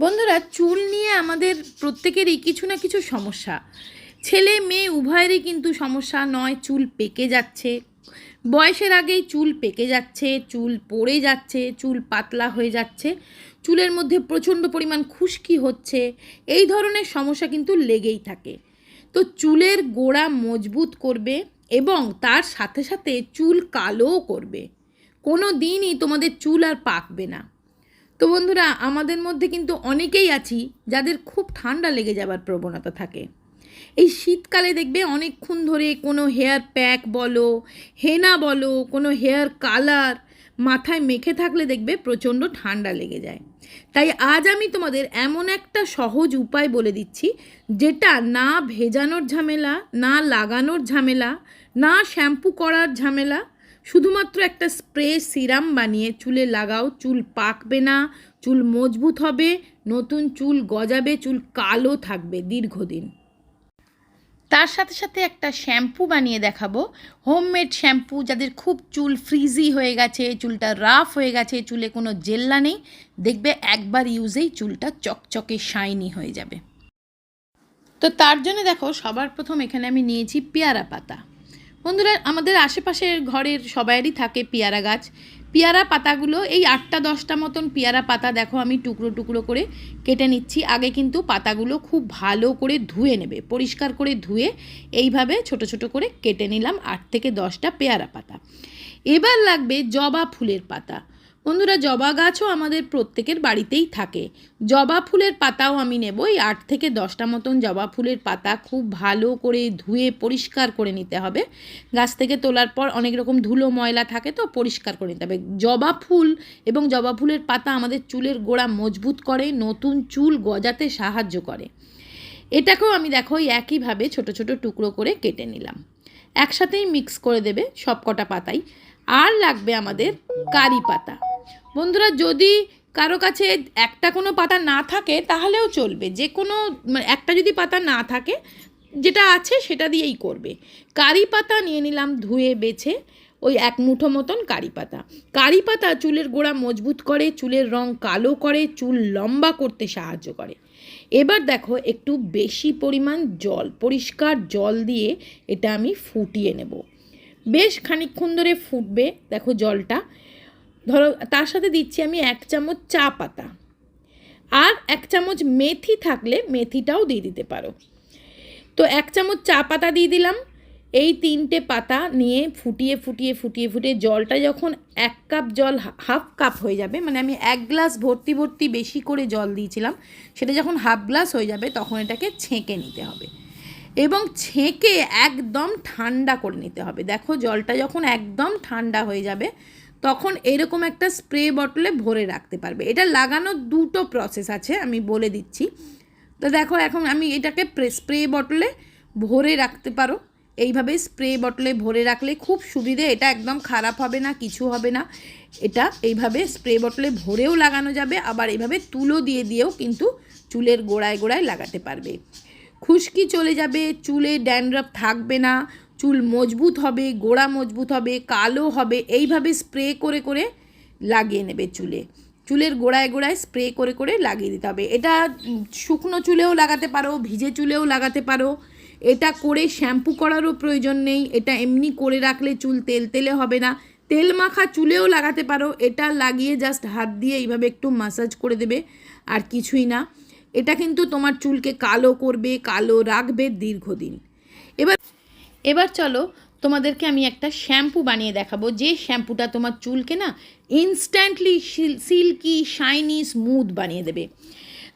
বন্ধুরা, চুল নিয়ে আমাদের প্রত্যেকেরই কিছু না কিছু সমস্যা। ছেলে মেয়ে উভয়েরই কিন্তু সমস্যা নয়, চুল পেকে যাচ্ছে। বয়সের আগেই চুল পেকে যাচ্ছে, চুল পড়ে যাচ্ছে, চুল পাতলা হয়ে যাচ্ছে। চুলের মধ্যে প্রচণ্ড পরিমাণ খুশকি হচ্ছে, এই ধরনের সমস্যা কিন্তু লেগেই থাকে। তো চুলের গোড়া মজবুত করবে এবং তার সাথে সাথে চুল কালোও করবে। কোনো দিনই তোমাদের চুল আর পাকবে না। তো বন্ধুরা, আমাদের মধ্যে কিন্তু অনেকেই আছি যাদের খুব ঠান্ডা লেগে যাবার প্রবণতা থাকে। এই শীতকালে দেখবে অনেকক্ষণ ধরে কোনো হেয়ার প্যাক বলো, হেনা বলো, কোনো হেয়ার কালার মাথায় মেখে থাকলে দেখবে প্রচণ্ড ঠান্ডা লেগে যায়। তাই আজ আমি তোমাদের এমন একটা সহজ উপায় বলে দিচ্ছি, যেটা না ভেজানোর ঝামেলা, না লাগানোর ঝামেলা, না শ্যাম্পু করার ঝামেলা শুধুমাত্র একটা স্প্রে সিরাম বানিয়ে চুলে লাগাও, চুল পাকবে না, চুল মজবুত হবে, নতুন চুল গজাবে, চুল কালো থাকবে দীর্ঘদিন। তার সাথে সাথে একটা শ্যাম্পু বানিয়ে দেখাবো। হোমমেড শ্যাম্পু, যাদের খুব চুল ফ্রিজি হয়ে গেছে, চুলটা রাফ হয়ে গেছে, চুলে কোনো জেল্লা নেই, দেখবে একবার ইউজেই চুলটা চকচকে শাইনি হয়ে যাবে। তো তার জন্য দেখো, সবার প্রথম এখানে আমি নিয়েছি পেয়ারা পাতা। বন্ধুরা, আমাদের আশেপাশের ঘরের সবাইয়েরই থাকে পেয়ারা গাছ। পেয়ারা পাতাগুলো, এই আটটা দশটা মতন পেয়ারা পাতা দেখো আমি টুকরো টুকরো করে কেটে নিচ্ছি। আগে কিন্তু পাতাগুলো খুব ভালো করে ধুয়ে নেবে, পরিষ্কার করে ধুয়ে এইভাবে ছোট ছোট করে কেটে নিলাম আট থেকে দশটা পেয়ারা পাতা। এবার লাগবে জবা ফুলের পাতা। বন্ধুরা, জবা গাছও আমাদের প্রত্যেকের বাড়িতেই থাকে। জবা ফুলের পাতাও আমি নেব এই আট থেকে দশটা মতন জবা ফুলের পাতা খুব ভালো করে ধুয়ে পরিষ্কার করে নিতে হবে। গাছ থেকে তোলার পর অনেক রকম ধুলো ময়লা থাকে তো, পরিষ্কার করে নিতে হবে। জবা ফুল এবং জবা ফুলের পাতা আমাদের চুলের গোড়া মজবুত করে, নতুন চুল গজাতে সাহায্য করে। এটাকেও আমি দেখো একইভাবে ছোট ছোট টুকরো করে কেটে নিলাম। একসাথেই মিক্স করে দেবে সব কটা পাতাই। আর লাগবে আমাদের কারি পাতা। বন্ধুরা, যদি কারও কাছে একটা কোনো পাতা না থাকে, তাহলেও চলবে। যে কোনো মানে একটা যদি পাতা না থাকে, যেটা আছে সেটা দিয়েই করবে। কারি পাতা নিয়ে নিলাম ধুয়ে বেছে, ওই এক মুঠো মতন কারি পাতা। কারি পাতা চুলের গোড়া মজবুত করে, চুলের রং কালো করে, চুল লম্বা করতে সাহায্য করে। এবার দেখো, একটু বেশি পরিমাণ জল, পরিষ্কার জল দিয়ে এটা আমি ফুটিয়ে নেব। বেশ খানিকক্ষণ ধরে ফুটবে, দেখো জলটা। ধরো, তার সাথে দিচ্ছি আমি এক চামচ চা পাতা। আর এক চামচ মেথি থাকলে মেথিটাও দিয়ে দিতে পারো। তো এক চামচ চা পাতা দিয়ে দিলাম। এই তিনটে পাতা নিয়ে ফুটিয়ে ফুটিয়ে ফুটিয়ে ফুটিয়ে জলটা যখন এক কাপ জল হাফ কাপ হয়ে যাবে মানে আমি এক গ্লাস ভর্তি ভর্তি বেশি করে জল দিয়েছিলাম, সেটা যখন হাফ গ্লাস হয়ে যাবে তখন এটাকে ছেঁকে নিতে হবে। এবং ছেঁকে একদম ঠান্ডা করে নিতে হবে। দেখো, জলটা যখন একদম ঠান্ডা হয়ে যাবে তখন এরকম একটা স্প্রে বটলে ভরে রাখতে পারবে। এটা লাগানোর দুটো প্রসেস আছে, আমি বলে দিচ্ছি। তো দেখো এখন আমি এটাকে স্প্রে বটলে ভরে রাখতে পারো। এইভাবে স্প্রে বটলে ভরে রাখলে খুব সুবিধে, এটা একদম খারাপ হবে না, কিছু হবে না। এটা এইভাবে স্প্রে বটলে ভরেও লাগানো যাবে, আবার এইভাবে তুলো দিয়ে দিয়েও কিন্তু চুলের গোড়ায় গোড়ায় লাগাতে পারবে। খুশকি চলে যাবে, চুলে ড্যান্ড্রফ থাকবে না চুল মজবুত হবে, গোড়া মজবুত হবে, কালো হবে, এইভাবে স্প্রে করে করে লাগিয়ে নেবে চুলে। চুলের গোড়ায় গোড়ায় স্প্রে করে করে লাগিয়ে দিতে হবে। এটা শুকনো চুলেও লাগাতে পারো, ভিজে চুলেও লাগাতে পারো। এটা করে শ্যাম্পু করারও প্রয়োজন নেই। এটা এমনি করে রাখলে চুল তেল তেলে হবে না। তেল মাখা চুলেও লাগাতে পারো। এটা লাগিয়ে জাস্ট হাত দিয়ে এইভাবে একটু মাসাজ করে দেবে, আর কিছুই না। এটা কিন্তু তোমার চুলকে কালো করবে, কালো রাখবে দীর্ঘদিন। এবার এবার চলো তোমাদেরকে আমি একটা শ্যাম্পু বানিয়ে দেখাবো। যে শ্যাম্পুটা তোমার চুলকে না ইনস্ট্যান্টলি সিল্কি শাইনি স্মুথ বানিয়ে দেবে।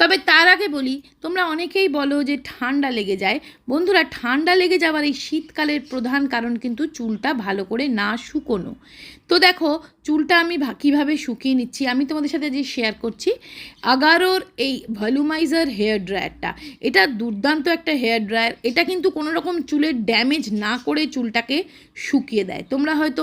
তবে তার আগে বলি, তোমরা অনেকেই বলো যে ঠান্ডা লেগে যায়। বন্ধুরা, ঠান্ডা লেগে যাওয়ার এই শীতকালের প্রধান কারণ কিন্তু চুলটা ভালো করে না শুকোনো। তো দেখো, চুলটা আমি কীভাবে শুকিয়ে নিচ্ছি, আমি তোমাদের সাথে যে শেয়ার করছি, আগারোর এই ভলিউমাইজার হেয়ার ড্রায়ারটা। এটা দুর্দান্ত একটা হেয়ার ড্রায়ার। এটা কিন্তু কোনো রকম চুলের ড্যামেজ না করে চুলটাকে শুকিয়ে দেয়। তোমরা হয়তো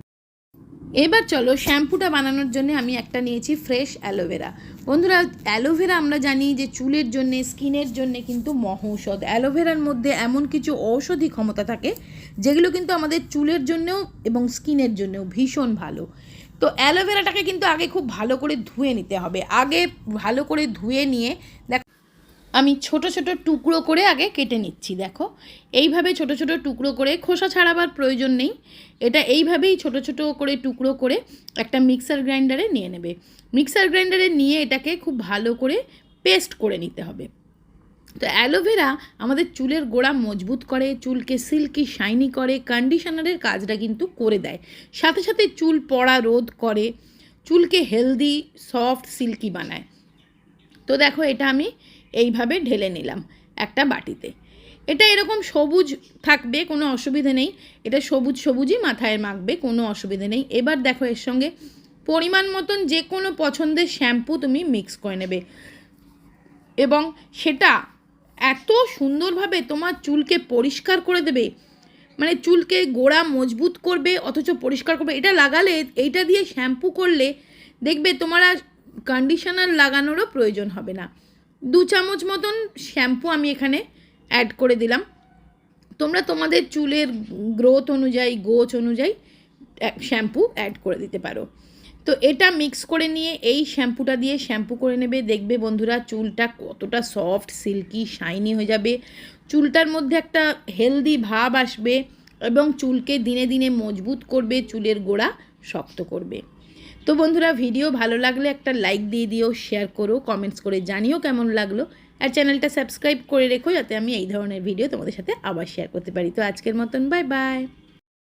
এবার চলো শ্যাম্পুটা বানানোর জন্য আমি একটা নিয়েছি ফ্রেশ অ্যালোভেরা। বন্ধুরা, অ্যালোভেরা আমরা জানি যে চুলের জন্য, স্কিনের জন্য কিন্তু মহৌষধ অ্যালোভেরার মধ্যে এমন কিছু ঔষধি ক্ষমতা থাকে, যেগুলো কিন্তু আমাদের চুলের জন্যও এবং স্কিনের জন্যও ভীষণ ভালো। তো অ্যালোভেরাটাকে কিন্তু আগে খুব ভালো করে ধুয়ে নিতে হবে। আগে ভালো করে ধুয়ে নিয়ে দেখ আমি ছোট ছোট টুকরো করে আগে কেটে নিচ্ছি, দেখো। এইভাবে ছোট ছোট টুকরো করে খোসা ছাড়াবার প্রয়োজন নেই। এটা এইভাবেই ছোট ছোট করে টুকরো করে একটা মিক্সার গ্রাইন্ডারে নিয়ে নেবে। মিক্সার গ্রাইন্ডারে নিয়ে এটাকে খুব ভালো করে পেস্ট করে নিতে হবে। তো অ্যালোভেরা আমাদের চুলের গোড়া মজবুত করে, চুলকে সিল্কি, শাইনি করে, কন্ডিশনারের কাজটা কিন্তু করে দেয়। সাথে সাথে চুল পড়া রোধ করে, চুলকে হেলদি, সফট, সিল্কি বানায়। তো দেখো এটা আমি এইভাবে ঢেলে নিলাম একটা বাটিতে। এটা এরকম সবুজ থাকবে, কোনো অসুবিধে নেই। এটা সবুজ সবুজই মাথায় মাখবে, কোনো অসুবিধে নেই। এবার দেখো এর সঙ্গে পরিমাণ মতন যে কোনো পছন্দের শ্যাম্পু তুমি মিক্স করে নেবে। এবং সেটা এত সুন্দরভাবে তোমার চুলকে পরিষ্কার করে দেবে মানে চুলকে গোড়া মজবুত করবে, অথচ পরিষ্কার করবে। এটা লাগালে, এইটা দিয়ে শ্যাম্পু করলে দেখবে তোমার আর কন্ডিশনার লাগানোরও প্রয়োজন হবে না। দু চামচ মতন শ্যাম্পু আমি এখানে অ্যাড করে দিলাম। তোমরা তোমাদের চুলের গ্রোথ অনুযায়ী, গোছ অনুযায়ী শ্যাম্পু অ্যাড করে দিতে পারো। তো এটা মিক্স করে নিয়ে এই শ্যাম্পুটা দিয়ে শ্যাম্পু করে নেবে। দেখবে বন্ধুরা, চুলটা কতটা সফট সিল্কি শাইনি হয়ে যাবে। চুলটার মধ্যে একটা হেলদি ভাব আসবে এবং চুলকে দিনে দিনে মজবুত করবে, চুলের গোড়া শক্ত করবে। তো বন্ধুরা, ভিডিও ভালো লাগলে একটা লাইক দিয়ে দিও শেয়ার করো কমেন্টস করে জানিও কেমন লাগল। আর চ্যানেলটা সাবস্ক্রাইব করে রেখো, যাতে আমি এই ধরনের ভিডিও তোমাদের সাথে আবার শেয়ার করতে পারি। তো আজকের মতন বাই বাই